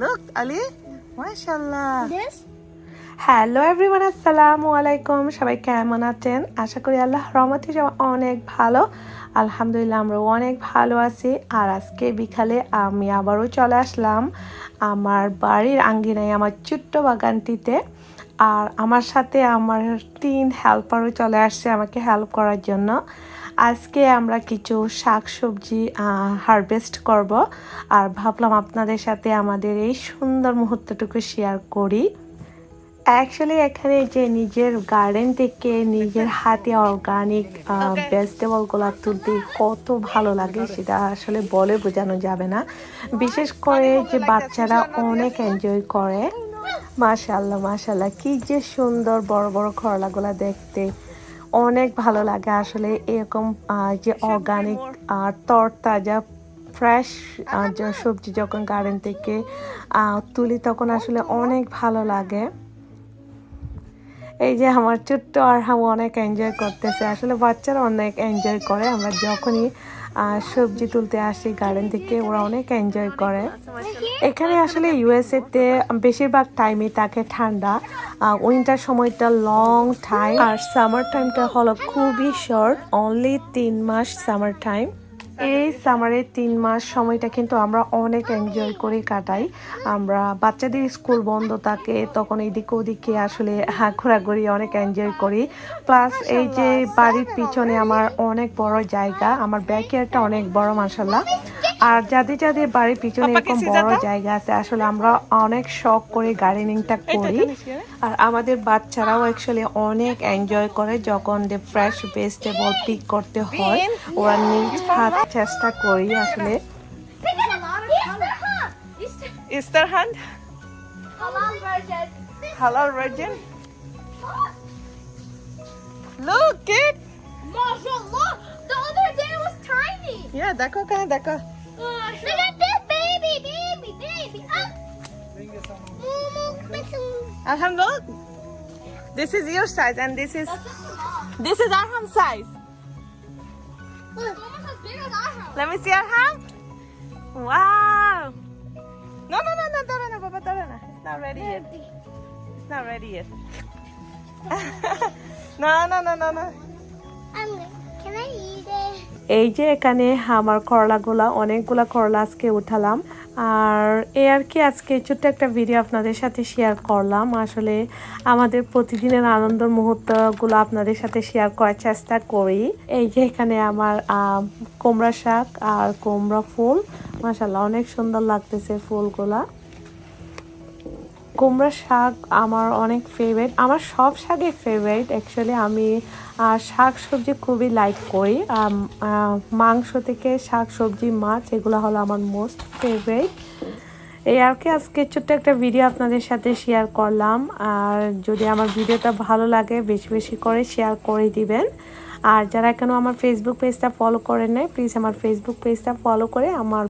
Look, Ali. MashaAllah. This? Hello everyone আসসালামু আলাইকুম সবাই কেমন আছেন? আশা করি আল্লাহ রহমতে সবাই অনেক ভালো। আলহামদুলিল্লাহ আমরা অনেক ভালো আছি। আর আজকে বিকালে আমি আবারও চলে আসলাম আমার বাড়ির আঙ্গিনায় আমার ছোট্ট বাগানটিতে। আর আমার সাথে আমার তিন হেল্পারও চলে আসছে আমাকে হেল্প করার জন্য। আজকে আমরা কিছু শাক সবজি হারভেস্ট করব। আর ভাবলাম আপনাদের সাথে আমাদের এই সুন্দর মুহূর্তটুকু শেয়ার করি। অ্যাকচুয়ালি এখানে যে নিজের গার্ডেন থেকে নিজের হাতে অর্গানিক ভেজিটেবলগুলো তুলতে কত ভালো লাগে সেটা আসলে বলে বোঝানো যাবে না। বিশেষ করে যে বাচ্চারা অনেক এনজয় করে। মাশাল্লাহ মাশাল্লাহ কি যে সুন্দর বড় বড় করলাগুলা দেখতে। অনেক ভালো লাগে আসলে এরকম যে অর্গানিক তরতাজা ফ্রেশ সবজি যখন গার্ডেন থেকে তুলি তখন আসলে অনেক ভালো লাগে। এই যে আমার ছোট্ট আর আরহাম অনেক এনজয় করতেছে আসলে বাচ্চারা অনেক এনজয় করে আমরা যখনই আহ, সবজি তুলতে আসি গার্ডেন থেকে ওরা অনেক এনজয় করে। এখানে আসলে ইউএসএতে বেশিরভাগ টাইমে থাকে ঠান্ডা। উইন্টার সময়টা লং টাইম আর সামার টাইমটা হলো খুবই শর্ট অনলি তিন মাস সামার টাইম এই সামারের তিন মাস সময়টা কিন্তু আমরা অনেক এনজয় করে কাটাই। আমরা বাচ্চাদের স্কুল বন্ধ থাকে তখন এদিকে ওদিকে আসলে হাঁ ঘোরাঘুরি অনেক এনজয় করি। প্লাস এই যে বাড়ির পিছনে আমার অনেক। বড় জায়গা আমার ব্যাকয়ার্ডটা অনেক বড় মাসাল্লাহ আর যাদের যাদের বাড়ির পিছনে এরকম বড় জায়গা আছে আসলে আমরা অনেক শখ করে গার্ডেনিংটা করি আর আমাদের বাচ্চারাও অ্যাকচুয়ালি অনেক এনজয় করে যখন দে ফ্রেশ ভেজিটেবল পিক করতে হয় ওরা নিজ হাত চেষ্টা করি আসলে Easter halal version. Halal. Look, kid. Mashallah. The other day was tiny. Yeah, দেখো কেন দেখো Look at this baby, baby, baby. Momo, Arham, look. This is your size and this is this is Arham's size. Look. Let me see Arham. Wow. No, no, no, no, Dora, no, Papa, Dora, no. It's not ready yet. It's not ready yet. no, no, no, no, no. এই যে এখানে আমার করলাগুলা অনেকগুলা করলা আজকে উঠালাম। আর এ আর কি আজকে ছোট্ট একটা ভিডিও আপনাদের সাথে শেয়ার করলাম। আসলে আমাদের প্রতিদিনের আনন্দ মুহূর্তগুলো আপনাদের সাথে শেয়ার করার চেষ্টা করি। এই যে এখানে আমার আম, কুমড়া শাক আর কুমড়া ফুল। মাসাল্লাহ অনেক সুন্দর লাগতেছে ফুলগুলা। কুমড়া শাক আমার অনেক ফেভারিট আমার সব শাকই ফেভারিট অ্যাকচুয়ালি আমি শাক সবজি খুবই লাইক করি। মাংস থেকে শাক, সবজি, মাছ, এগুলো হলো আমার মোস্ট ফেভারিট এই আর কি, আজকে ছোট্ট একটা ভিডিও আপনাদের সাথে শেয়ার করলাম। আর যদি আমার ভিডিওটা ভালো লাগে, বেশি বেশি করে শেয়ার করে দিবেন। আর যারা এখনও আমার ফেসবুক পেজটা ফলো করেন নাই প্লিজ আমার ফেসবুক পেজটা ফলো করে আমার